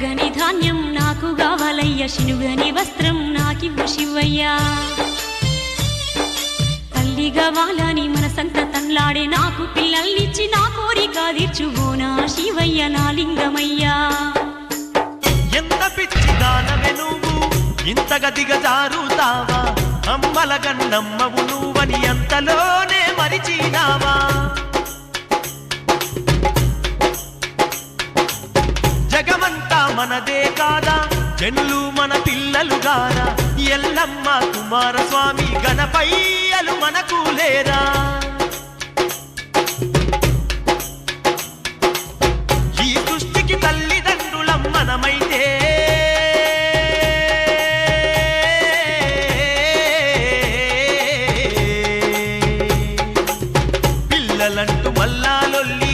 ధాన్యం నాకు కావాలయ్య. శినుగని వస్త్రం నాకివ్వు శివయ్యా. తల్లి కావాలని మనసంత తన్లాడే నాకు పిల్లల్నిచ్చి నా కోరిక తీర్చువోనా శివయ్య నా లింగమయ్యా. ఎంత పిచ్చి దానమే నువ్వు ఇంతగా దిగజారుతావా అమ్మల గన్నమ్మవు నువ్వని అంతలోనే మరిచినావా? మనదే కాదా? జనులు మన పిల్లలు గారా? ఎల్లమ్మ కుమారస్వామి గణపయ్యలు మనకు లేరా? ఈ సృష్టికి తల్లిదండ్రులం మనమైతే. పిల్లలంటూ మల్లాలొల్లి